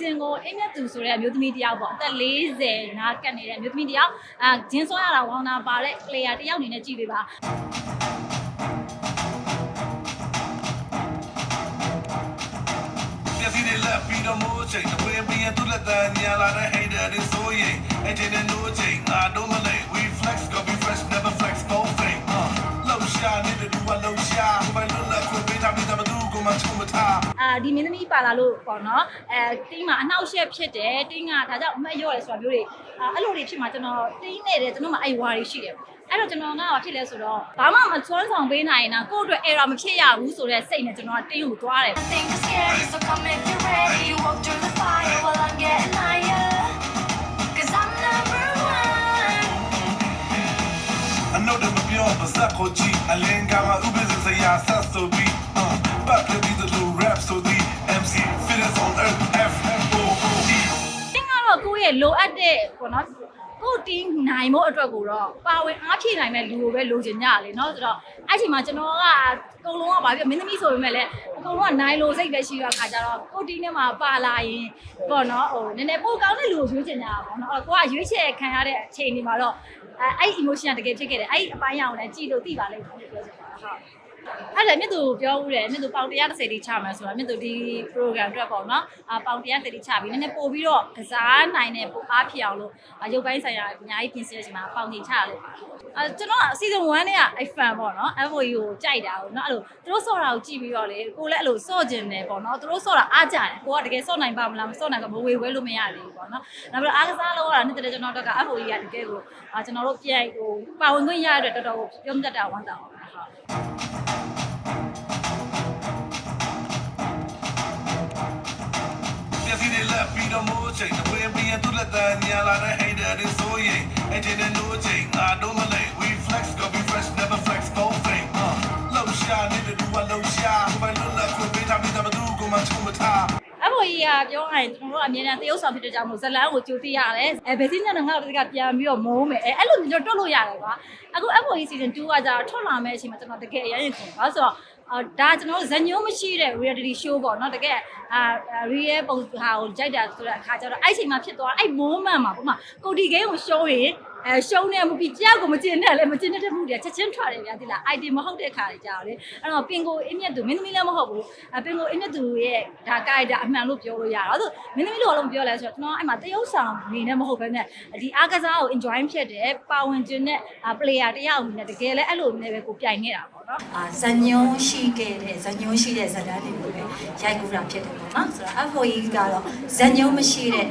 season ကိုအိမ်မြတ်သူဆိုတဲ့အမျိုးသမီးတစ်ယောက်ပေါ့အသက်40နားကတ်နေတဲ့အမျိုးသမီးတစ်ယောက်အာဂျင်းဆွဲရတာဝေါင်းတာပါတဲ့ player တစ်ယောက်အနေနဲ့ကြည့်ပေးပါမျက်စိတွေလက်ပြီးတော့မိုးချိန်တဝင်းပြီးရင်သူ့လက်တန်းညာလာတဲ့ hater တွေဆိုရင်အချင်းနဲ့ no ချိန်ငါ ဒီမင်းသမီးပါလာလို့ပေါ့နော်အဲတင်းမှာအနှောက်အယှက်ဖြစ်တယ်တင်းကဒါကြောင့်အမတ်ရော့တယ်ဆိုတာမျိုးတွေအာအဲ့လိုတွေဖြစ်မှာကျွန်တော်တင်းနေတယ်ကျွန်တော်မှအဲ့ဝါတွေရှိတယ်အဲ့တော့ကျွန်တော်ကဘာဖြစ်လဲဆိုတော့ဘာမှမချွမ်းဆောင်ပေးနိုင်ရင်တော့ကိုယ့်အတွက် error မဖြစ်ရဘူးဆိုတဲ့စိတ်နဲ့ကျွန်တော်ကတင်းကိုသွားတယ် Think it's scary, so come if you're ready. Walk through the တော့ကိုယ့်ရဲ့လိုအပ်တဲ့ပေါ့နော်ကိုယ်တင်းနိုင်ဖို့အတွက်ကိုတော့ပါဝင်အားဖြည့်နိုင်မဲ့လူကိုပဲလိုချင်ကြလေเนาะဆိုတော့အဲ့ချိန်မှာကျွန်တော်ကအကုန်လုံးကဘာဖြစ်မင်းသမီးဆိုပေမဲ့လည်းအကုန်လုံးကနိုင်လိုစိတ်ပဲရှိရခါကြတော့ကိုယ်တင်းထဲမှာပါလာရင်ပေါ့နော်ဟိုနည်းနည်းပိုကောင်းတဲ့လူကိုရွေးချင်ကြတာပေါ့နော်အဲ့ကိုကရွေးချယ်ခံရတဲ့အချိန်ဒီမှာတော့အဲအဲ့ emotion တကယ်ဖြစ်ခဲ့တယ်အဲ့အပိုင်းရအောင်လည်းကြည်လို့သိပါလိမ့်မယ်လို့ပြောချင်ပါဟုတ် အဲ့ဒါမြင့်သူပြောဦးတယ်မြင့်သူပေါင်130တိချမယ်ဆိုတာမြင့်သူဒီ program အတွက်ပေါ့နော်အာပေါင်130တိချပြီးနည်းနည်းပို့ပြီးတော့ကစားနိုင်တဲ့ပို့အားဖြစ်အောင်လို့အာရုပ်ပိုင်းဆိုင်ရာအများကြီးပြင်ဆင်ရချိန်မှာပေါင်တင်ချရလို့အာကျွန်တော်က season 1နဲ့ကအဲ့ fan ပေါ့နော် FOE ကိုကြိုက်တာကိုနော်အဲ့လိုသူတို့ဆော့တာကိုကြည့်ပြီးတော့လေကိုလည်းအဲ့လိုဆော့ကျင်တယ်ပေါ့နော်သူတို့ဆော့တာအားကြတယ်ကိုကတကယ်ဆော့နိုင်ပါမလားမဆော့နိုင်တော့မဝေဝဲလို့မရသေးဘူးပေါ့နော်နောက်ပြီးတော့အားကစားလို့ရတာနေ့တည်းကျွန်တော်တို့က FOE ကတကယ်ကိုအာကျွန်တော်တို့ပြန်ဟိုပါဝင်ခွင့်ရတဲ့တော်တော်ကိုပြုံးတတ်တာဝမ်းသာပါဟုတ် က်စိတွေလက်ပြီးတော့မိုးချိန်တဝင်းပြီးရင်သူ့လက်တန်းညာလာတဲ့ hater တွေဆိုရင်အချင်းနဲ့ no ချိန်ငါတို့မလိမ့် we flex go be fresh never flex go fake လောက်ရှာနေတဲ့သူကလောက်ရှာဘယ်လိုလဲခွင့်ပေးထားပြီးတော့မသူကိုမှချုံမထားအဖေကြီးကပြောရရင်ကျွန်တော်တို့အမြဲတမ်းတရုပ်ဆောင်ဖြစ်တဲ့ကြောင့်မို့ဇလန်းကိုကြိုသိရတယ်။အဲဘယ်စင်းညနေငါတို့ကပြန်ပြီးတော့မုန်းမယ်။အဲအဲ့လိုမျိုးတွတ်လို့ရတယ်ကွာ။အခုအဖေကြီး season 2ကကြာထွက်လာမယ့်အချိန်မှာကျွန်တော်တကယ်အရင်ရင်ခင်ပါဆိုတော့အာ ဒါကျွန်တော်တို့ဇညိုးမရှိတဲ့ reality show ပေါ့နော်တကယ်အာ real ပုံဟာကိုကြိုက်တာဆိုတဲ့အခါကျတော့အဲ့ချိန်မှာဖြစ်သွားအဲ့ moment မှာပေါ့မှာကိုဒီဂိမ်းကိုရှုံးရင် အဲရှုံးနေမှုပြီးကြောက်ကိုမကျင်နဲ့လည်းမကျင်တဲ့မှုတွေချက်ချင်းထွက်တယ်ဗျာဒီလား item မဟုတ်တဲ့ခါတွေကြာတော့လေအဲ့တော့ပင်ကိုအင်းမြတ်သူမင်းသမီးလည်းမဟုတ်ဘူးအပင်ကိုအင်းမြတ်သူရဲ့ဒါကာရိုက်တာအမှန်လို့ပြောလို့ရတာဆိုမင်းသမီးလို့လည်းမပြောလဲဆိုတော့ကျွန်တော်အဲ့မှာတရုပ်ဆောင်နေနဲ့မဟုတ်ဘဲနဲ့ဒီအားကစားကို enjoy ဖြစ်တယ်ပါဝင်ခြင်းနဲ့ player တယောက်အနေနဲ့တကယ်လည်းအဲ့လိုနဲ့ပဲကိုပြိုင်နေတာပေါ့နော်အာဇညုံရှိခဲ့တဲ့ဇညုံရှိတဲ့ဇာတ်လမ်းတွေကိုပဲရိုက်ကူးတာဖြစ်တယ်ပေါ့နော်ဆိုတော့ FOE ကတော့ဇညုံမရှိတဲ့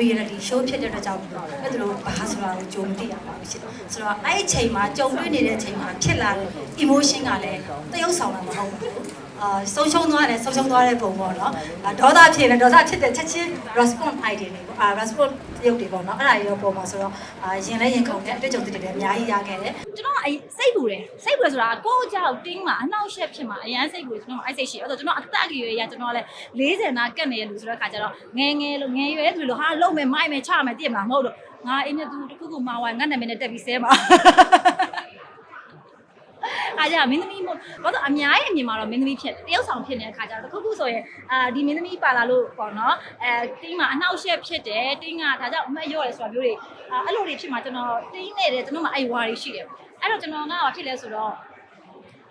reality show ဖြစ်တဲ့အတွက်ကြောင့်အဲ့ဒါလိုဘာဆိုတာကိုကြုံမသိရပါဘူးရှင်ဆိုတော့အဲ့ဒီအချိန်မှာကြုံတွေ့နေတဲ့အချိန်မှာဖြစ်လာတဲ့ emotion ကလည်းတရုပ်ဆောင်တာမဟုတ်ဘူး အာဆုံးရှုံးသွားတယ်ဆုံးရှုံးသွားတဲ့ပုံပေါ့နော်အာဒေါသဖြစ်နေဒေါသဖြစ်တဲ့ချက်ချင်း response idea တွေပေါ့အာ response ရုပ်တွေပေါ့နော်အဲ့ဒါတွေရောပုံမှာဆိုတော့အာရင်လဲရင်ခုန်တဲ့အတွေ့အကြုံတွေလည်းအများကြီးရခဲ့တယ်ကျွန်တော်အဲ့စိတ်ပူတယ်စိတ်ပူတယ်ဆိုတာကိုယ့်ကြောက်တင်းမှာအနှောက်အယှက်ဖြစ်မှာအရန်စိတ်ပူတယ်ကျွန်တော်အဲ့စိတ်ရှိအဲ့တော့ကျွန်တော်အသက်အရွယ်ရကျွန်တော်လည်း40နာကတ်နေရလူဆိုတဲ့ခါကျတော့ငယ်ငယ်လို့ငယ်ရွယ်သူလို့ဟာလုံးမယ်မိုက်မယ်ချမယ်တည့်မှာမဟုတ်လို့ငါအင်းနဲ့သူတစ်ခုခုမှာဝိုင်းငါနာမည်နဲ့တက်ပြီးဆဲမှာအား ကြမင်းသမီးမို့ဘာလို့အများရဲ့အမြင်မှာတော့မင်းသမီးဖြစ်တယ်တရုပ်ဆောင်ဖြစ်နေတဲ့ခါကျတော့တစ်ခုခုဆိုရင်အာဒီမင်းသမီးပါလာလို့ပေါ့နော်အဲတင်းမှာအနှောက်အယှက်ဖြစ်တယ်တင်းကဒါကြောင့်အမတ်ရော့တယ်ဆိုတာမျိုးတွေအာအဲ့လိုတွေဖြစ်မှာကျွန်တော်တင်းနေတယ်ကျွန်တော်မှအဲ့ဝါတွေရှိတယ်အဲ့တော့ကျွန်တော်ကဘာဖြစ်လဲဆိုတော့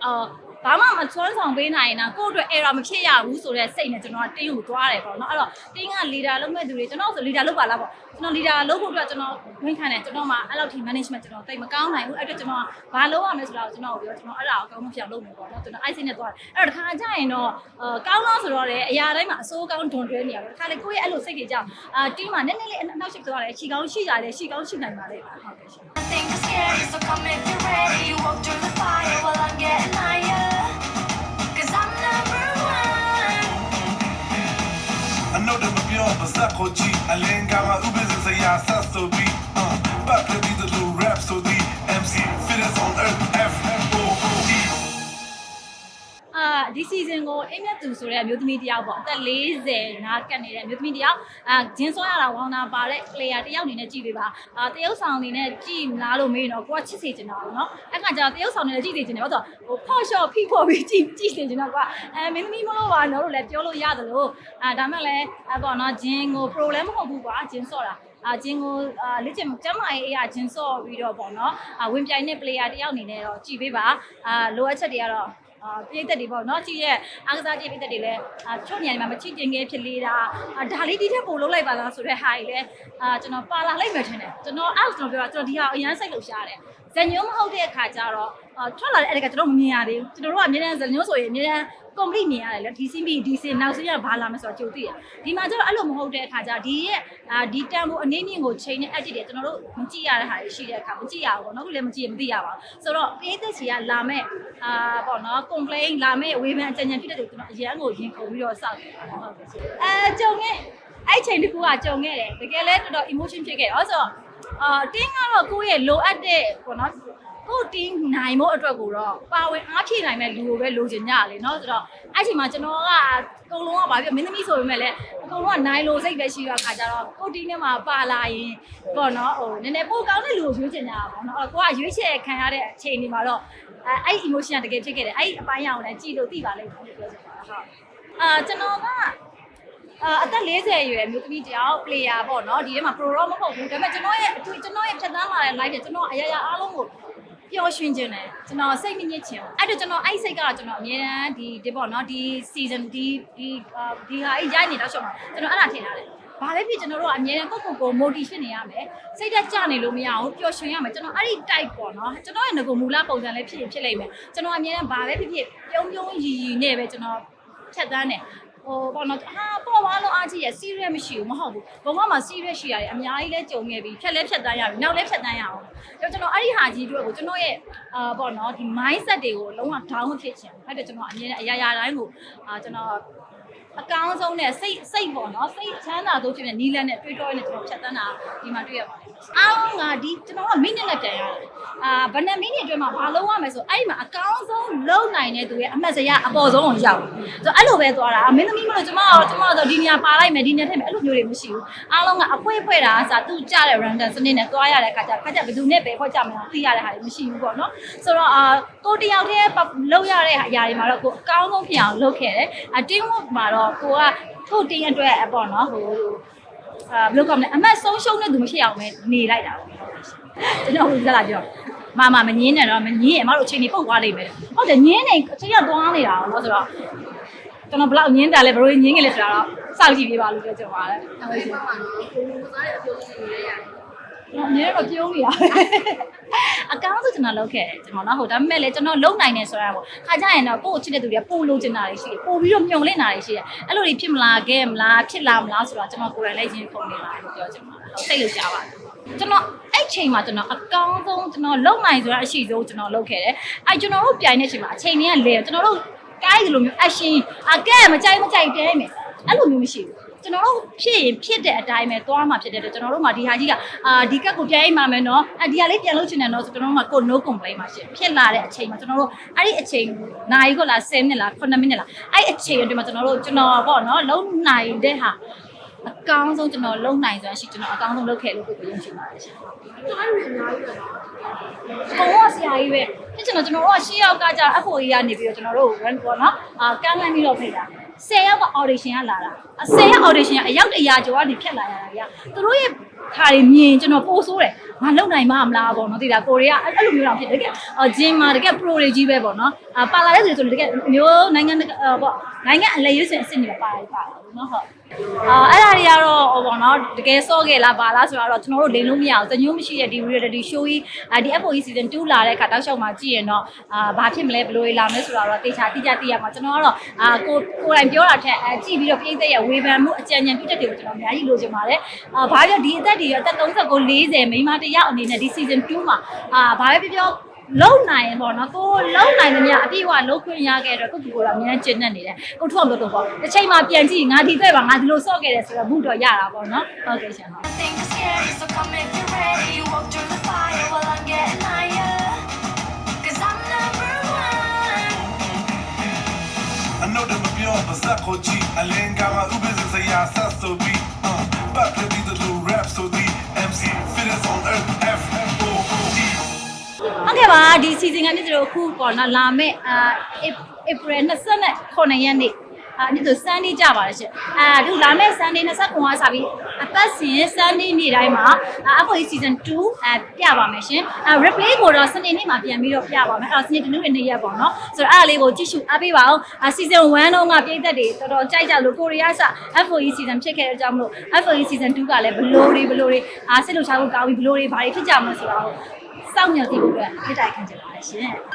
အာဘာမှမချွမ်းဆောင်ပေးနိုင်ရင်တော့ကိုယ့်အတွက် error မဖြစ်ရဘူးဆိုတဲ့စိတ်နဲ့ကျွန်တော်ကတင်းကိုသွားတယ်ပေါ့နော်အဲ့တော့တင်းက leader လုပ်မဲ့သူတွေကျွန်တော်ဆို leader လုပ်ပါလားပေါ့ ကျွန်တော် leader လုပ်ဖို့အတွက်ကျွန်တော်ဝင်ခံတယ်ကျွန်တော်မှအဲ့လောက်ထိ management ကျွန်တော်တိတ်မကောင်းနိုင်ဘူးအဲ့အတွက်ကျွန်တော်ကဘာလုပ်ရမလဲဆိုတာကိုကျွန်တော်ပြောကျွန်တော်အဲ့ဒါကိုအကောင်းဆုံးပြောင်းလုပ်မယ်ပေါ့နော်ကျွန်တော် ice နဲ့သွားတယ်အဲ့တော့တစ်ခါကျရင်တော့အာကောင်းလို့ဆိုတော့လေအရာတိုင်းမှာအစိုးကောင်းဒွန်တွဲနေရတယ်တစ်ခါလေကိုယ့်ရဲ့အဲ့လိုစိတ်တွေကြောင့်အာတင်းမှာနည်းနည်းလေးအနောက်ရှိသွားတယ်ခြေကောင်းရှိကြတယ်ခြေကောင်းရှိနိုင်ပါလေဟုတ်ကဲ့ရှင် I think it's scary, so come if you're ready. Walk through the fire while I'm getting higher. Know that my pure but suck OG I lean got my Uber since I yeah set so be but season ကိုအိမ်မြတ်သူဆိုတဲ့အမျိုးသမီးတစ်ယောက်ပေါ့အသက်40နားကပ်နေတဲ့အမျိုးသမီးတစ်ယောက်အာဂျင်းစောရတာဝေါင်းတာပါတဲ့ player တစ်ယောက်အနေနဲ့ကြည့်ပေးပါအာတရုပ်ဆောင်အနေနဲ့ကြည့်မလားလို့မေးတော့ကိုကချစ်စေချင်တာပေါ့နော်အဲ့ခါကျတော့တရုပ်ဆောင်အနေနဲ့ကြည့်စေချင်တယ်ဟုတ်တော့ဟိုဖော့ရှော့ဖိဖို့ပြီးကြည့်ကြည့်စေချင်တော့ကွာအဲမင်းသမီးမလို့ပါတော့လို့လည်းပြောလို့ရတယ်လို့အာဒါမှလည်းအပေါ့နော်ဂျင်းကို pro လည်းမဟုတ်ဘူးကွာဂျင်းစောတာအာဂျင်းကိုအာလက်ကျင်ကျမအေးအေးအဂျင်းစော့ပြီးတော့ပေါ့နော်အာဝင်ပြိုင်တဲ့ player တစ်ယောက်အနေနဲ့တော့ကြည့်ပေးပါအာလိုအပ်ချက်တွေကတော့အာ ပြည်သက်တွေပေါ့နော်ကြည့်ရဲ့အားကစားကြည့်ပြည်သက်တွေလည်းအာချုပ်ညံမှာမချစ်ကျင်ခဲ့ဖြစ်လေတာအာဒါလေးဒီထက်ပိုလုပ်လိုက်ပါလားဆိုတဲ့ဟာကြီးလည်းအာကျွန်တော်ပါလာလိုက်မယ်ထင်တယ်ကျွန်တော်အဲ့ကျွန်တော်ပြောတာကျွန်တော်ဒီဟာအရန်စိတ်လှုပ်ရှားတယ်ဇညုံမဟုတ်တဲ့အခါကျတော့အာထွက်လာတဲ့အဲ့ဒါကကျွန်တော်မမြင်ရသေးဘူးကျွန်တော်တို့ကအမြဲတမ်းဇညုံဆိုရင်အမြဲတမ်း complete မြင်ရတယ်လေဒီစင်းပြီးဒီစင်းနောက်စင်းရဘာလာမဆိုတော့ကြိုသိရဒီမှာကျတော့အဲ့လိုမဟုတ်တဲ့အခါကျဒီရဲ့အာဒီတန်ဖို့အနေမြင့်ကိုချိန်နဲ့ edit တွေကျွန်တော်တို့မကြည့်ရတဲ့ဟာတွေရှိတဲ့အခါမကြည့်ရဘူးပေါ့နော်ခုလည်းမကြည့်ရင်မသိရပါဘူးဆိုတော့ပေးသက်ချီကလာမဲ့အာပေါ့နော် complain လာမဲ့ဝေဖန်အကြံဉာဏ်ဖြစ်တဲ့သူကျွန်တော်အရန်ကိုရင်ခုန်ပြီးတော့စောက်တယ်ဟုတ်ကဲ့အဲကြုံခဲ့အဲ့ချိန်တကူကကြုံခဲ့တယ်တကယ်လဲတော်တော် emotion ဖြစ်ခဲ့တယ်ဟုတ်ဆိုတော့အာတင်းကတော့ကိုယ့်ရဲ့လိုအပ်တဲ့ပေါ့နော် ကိုယ်တင်းနိုင်ဖို့အတွက်ကိုတော့ပါဝင်အားဖြည့်နိုင်မဲ့လူကိုပဲလိုချင်ကြလေเนาะဆိုတော့အဲ့ချိန်မှာကျွန်တော်ကအကုန်လုံးကဘာဖြစ်မင်းသမီးဆိုပေမဲ့လည်းအကုန်လုံးကနိုင်လို့စိတ်ပဲရှိရခါကြတော့ကိုယ်တင်းထဲမှာပါလာရင်ပေါ့နော်ဟိုနည်းနည်းပိုကောင်းတဲ့လူကိုရွေးချင်ကြတာပေါ့နော်အဲ့ကိုကရွေးချယ်ခံရတဲ့အချိန်ဒီမှာတော့အဲအဲ့ emotion ကတကယ်ဖြစ်ခဲ့တယ်အဲ့အပိုင်းအအောင်လည်းကြည့်လို့သိပါလိမ့်မယ်လို့ပြောချင်ပါတယ်ဟုတ်အာကျွန်တော်က အာအသက်40အရွယ်အမျိုးသမီးတယောက် player ပေါ့နော်ဒီထဲမှာ pro တော့မဟုတ်ဘူးဒါပေမဲ့ကျွန်တော်ရဲ့အတွေ့ကျွန်တော်ရဲ့ဖြတ်သန်းလာတဲ့ live ကကျွန်တော်အရာရာအားလုံးကို ပျော်ရွှင်ခြင်းတယ်ကျွန်တော်စိတ်မညစ်ချင်ဘူးအဲ့တော့ကျွန်တော်အဲ့စိတ်ကတော့ကျွန်တော်အမြဲတမ်းဒီဒီပေါ့နော်ဒီ season ဒီဒီအာဒီဟာအဲ့ရိုက်နေတော့ရှော့မှာကျွန်တော်အဲ့ဒါထင်ထားတယ်ဘာပဲဖြစ်ကျွန်တော်တို့ကအမြဲတမ်းကိုယ့်ကိုယ်ကို motivate နေရမယ်စိတ်သက်ကြနေလို့မရဘူးပျော်ရွှင်ရမယ်ကျွန်တော်အဲ့ဒီ type ပေါ့နော်ကျွန်တော်ရဲ့ငကိုမူလပုံစံလေးဖြစ်ရင်ဖြစ်လိမ့်မယ်ကျွန်တော်အမြဲတမ်းဘာပဲဖြစ်ဖြစ်ပြုံးပြုံးရီရီနဲ့ပဲကျွန်တော်ဖြတ်သန်းတယ် ဟိုပေါ့နော်ဟာပေါ်သွားလို့အားကြီးရ serious မရှိဘူးမဟုတ်ဘူးဘုံကမှာ serious ရှိရတယ်အများကြီးလဲကြုံခဲ့ပြီဖြတ်လဲဖြတ်တန်းရပြီနောက်လဲဖြတ်တန်းရအောင်ကျွန်တော်ကျွန်တော်အဲ့ဒီဟာကြီးတို့ကိုကျွန်တော်ရဲ့အာပေါ့နော်ဒီ mindset တွေကိုလုံးဝ down မဖြစ်ချင်ဘူးအဲ့ဒါကျွန်တော်အမြဲတမ်းအရာရာတိုင်းကိုအာကျွန်တော် အကောင်းဆုံးနဲ့စိတ်စိတ်ပေါ့နော်စိတ်ချမ်းသာဆုံးဖြစ်တဲ့နီးလန်းနဲ့တွေးတောနဲ့ကျွန်တော်ဖြတ်တန်းတာဒီမှာတွေ့ရပါတယ်အားလုံးကဒီကျွန်တော်ကမိနစ်နဲ့ပြန်ရတယ်အာဘယ်နှစ်မိနစ်အတွင်းမှာဘာလုံးရမလဲဆိုအဲ့ဒီမှာအကောင်းဆုံးလုံးနိုင်တဲ့သူရဲ့အမှတ်စရအပေါ်ဆုံးကိုရောက်ဆိုတော့အဲ့လိုပဲသွားတာမင်းသမီးမလို့ကျွန်မတော့ကျွန်မတော့ဒီနေရာပါလိုက်မယ်ဒီနေရာထည့်မယ်အဲ့လိုမျိုးတွေမရှိဘူးအားလုံးကအဖွဲဖွဲတာအစားသူကြတဲ့ random စနစ်နဲ့သွားရတဲ့အခါကျခါကျဘယ်သူနဲ့ပဲဖွဲ့ကြမလဲသိရတဲ့ဟာတွေမရှိဘူးပေါ့နော်ဆိုတော့အာကိုတယောက်တည်းလုံးရတဲ့အရာတွေမှာတော့ကိုအကောင်းဆုံးဖြစ်အောင်လုပ်ခဲ့တယ်အ team work မှာတော့ကိုကကိုတင်းအတွက်အပေါ့နော်ဟိုအာဘယ်လိုကောင်းလဲအမတ်ဆုံးရှုံးတဲ့သူမရှိအောင်ပဲနေလိုက်တာပေါ့ကျွန်တော်ကလာပြောမမမငင်းနဲ့တော့မငင်းရင်အမတို့အချိန်ကြီးပုတ်သွားလိမ့်မယ်ဟုတ်တယ်ငင်းနေအချိန်ကသွားနေတာတော့ဆိုတော့ကျွန်တော်ဘလောက်ငင်းတာလဲဘယ်လိုငင်းခဲ့လဲဆိုတာတော့စောင့်ကြည့်ပြပါလို့ပြောချင်ပါတယ်ဟုတ်ကဲ့ပါတော့နေတော့ပြုံးနေရ အကောင်းဆုံးကျွန်တော်လုပ်ခဲ့တယ်ကျွန်တော်နော်ဟုတ်ဒါပေမဲ့လည်းကျွန်တော်လုံနိုင်နေဆိုတာပေါ့ခါကြရင်တော့ကိုယ့်ကိုချစ်တဲ့သူတွေကပို့လို့ချင်တာတွေရှိတယ်ပို့ပြီးတော့မြုံလင့်တာတွေရှိတယ်အဲ့လိုတွေဖြစ်မလားခဲ့မလားဖြစ်လာမလားဆိုတာကျွန်တော်ကိုယ်တိုင်လည်းချင်းခုန်နေပါတယ်လို့ပြောချင်ပါတယ်ဟုတ်စိတ်လို့ကြားပါတယ်ကျွန်တော်အဲ့ချိန်မှာကျွန်တော်အကောင်းဆုံးကျွန်တော်လုံနိုင်ဆိုတာအရှိဆုံးကျွန်တော်လုပ်ခဲ့တယ်အဲ့ကျွန်တော်တို့ပြိုင်တဲ့အချိန်မှာအချိန်တွေကလဲကျွန်တော်တို့ကိုင်းဒီလိုမျိုး action အကဲမကြိုက်မကြိုက်တဲမယ်အဲ့လိုမျိုးမရှိဘူး ကျွန်တော်တို့ဖြစ်ရင်ဖြစ်တဲ့အတိုင်းပဲသွားမှာဖြစ်တဲ့အတွက်ကျွန်တော်တို့မှာဒီဟာကြီးကအာဒီကက်ကိုပြန်အိမ်မှာမယ်နော်အဒီဟာလေးပြန်လုပ်ချင်တယ်နော်ဆိုကျွန်တော်တို့မှာကို no complaint မှာရှင်ဖြစ်လာတဲ့အချိန်မှာကျွန်တော်တို့အဲ့ဒီအချိန်နိုင်ကိုလား10မိနစ်လား9မိနစ်လားအဲ့အချိန်အတွင်းမှာကျွန်တော်တို့ကျွန်တော်ပေါ့နော်လုံနိုင်တဲ့ဟာအကောင်းဆုံးကျွန်တော်လုံနိုင်စွမ်းရှိကျွန်တော်အကောင်းဆုံးလုပ်ခဲ့လို့ကိုယ်ကိုယုံကြည်ပါတယ်ရှင်ကိုကဆရာကြီးပဲဖြစ်ချင်တော့ကျွန်တော်တို့ကရှေ့ယောက်ကကြာ FOE ကနေပြီးတော့ကျွန်တော်တို့ run ပေါ့နော်အာကမ်းလှမ်းပြီးတော့ဖိတ်တာ 10ယောက်က audition ကလာတာ10ယောက် audition ကအယောက်100ကျော်ကနေဖြတ်လာရတာကြီးသူတို့ရဲ့ခါတွေမြင်ကျွန်တော်ပို့ဆိုးတယ်ငါလုံနိုင်မှာမလားပေါ့နော်တိတာကိုရီးယားအဲ့လိုမျိုးတော့ဖြစ်တယ်တကယ်အော်ဂျင်းမှာတကယ် pro တွေကြီးပဲပေါ့နော်အာပါလာတဲ့ဆိုဆိုတကယ်မျိုးနိုင်ငံပေါ့နိုင်ငံအလဲရွေးစင်အစ်စ်နေပါပါပါနော်ဟုတ်အာအဲ့ဒါတွေကတော့ဟိုပေါ့နော်တကယ်စော့ခဲ့လားပါလားဆိုတော့ကျွန်တော်တို့လိန်လို့မရအောင်ဇညိုးမရှိတဲ့ဒီ reality show ကြီးအာဒီ FOE season 2လာတဲ့အခါတောက်လျှောက်မှာကြည့်ရင်တော့အာဘာဖြစ်မလဲဘယ်လိုလာမလဲဆိုတော့တေချာတိကျသိရမှာကျွန်တော်ကတော့အာကိုကိုယ်တိုင်ပြောတာထက်ကြည့်ပြီးတော့ပြည့်တဲ့ရဲ့ဝေဖန်မှုအကြံဉာဏ်ပြုချက်တွေကိုကျွန်တော်အများကြီးလိုချင်ပါတယ်အာဘာပြောဒီအသက်တွေရောအသက်39 40မိန်းမတစ်ယောက်အနေနဲ့ဒီ season 2မှာအာဘာပဲပြောပြောလုံနိုင်ပေါ့နော်ကိုလုံနိုင်သမျှအပြည့်အဝလုံခွင့်ရခဲ့တော့ကိုကူကတော့အများကြီးကျင့်နေတယ်ကိုထုံလို့တော့ပေါ့တစ်ချိန်မှပြန်ကြည့်ငါဒီတဲ့ပါငါဒီလိုဆော့ခဲ့တယ်ဆိုတော့ဘူးတော့ရတာပေါ့နော်ဟုတ်ကဲ့ရှင်ဟုတ် Nothing is scary, so come if you're ready. Walk through the fire while I'm getting higher. Cause I'm number one. Zakochi, Alengama, Ubis, Saya, Sasobi, uh, but ဟုတ်ကဲ့ပါဒီ season ကနေကျွန်တော်အခုပေါ့နော်လာမယ့်အာ April 29ရက်နေ့အာဒီဆို Sunday ကြပါလားရှင်အာဒီလာမယ့် Sunday 29ကစပြီးအပတ်စဉ် Sunday နေ့တိုင်းမှာအဖို့ season 2အပြပါမယ်ရှင်အာ replay ကိုတော့စနေနေ့မှာပြန်ပြီးတော့ပြပါမယ်အဲ့တော့စနေတနင်္ဂနွေနေ့ရက်ပေါ့နော်ဆိုတော့အဲ့ဒါလေးကိုကြည့်ရှုအားပေးပါအောင်အာ season 1တုန်းကပြည်သက်တွေတော်တော်ကြိုက်ကြလို့ကိုရီးယားစ FOE season ဖြစ်ခဲ့တဲ့အကြောင်းမလို့ FOE season 2ကလည်းဘလို့တွေဘလို့တွေအာစစ်လို့ချဖို့ကောင်းပြီဘလို့တွေဘာတွေဖြစ်ကြမလဲဆိုတော့ စောင့်မျှော်ကြည့်ဖို့အတွက်ဖြစ်တိုက်ခံကြပါရှင်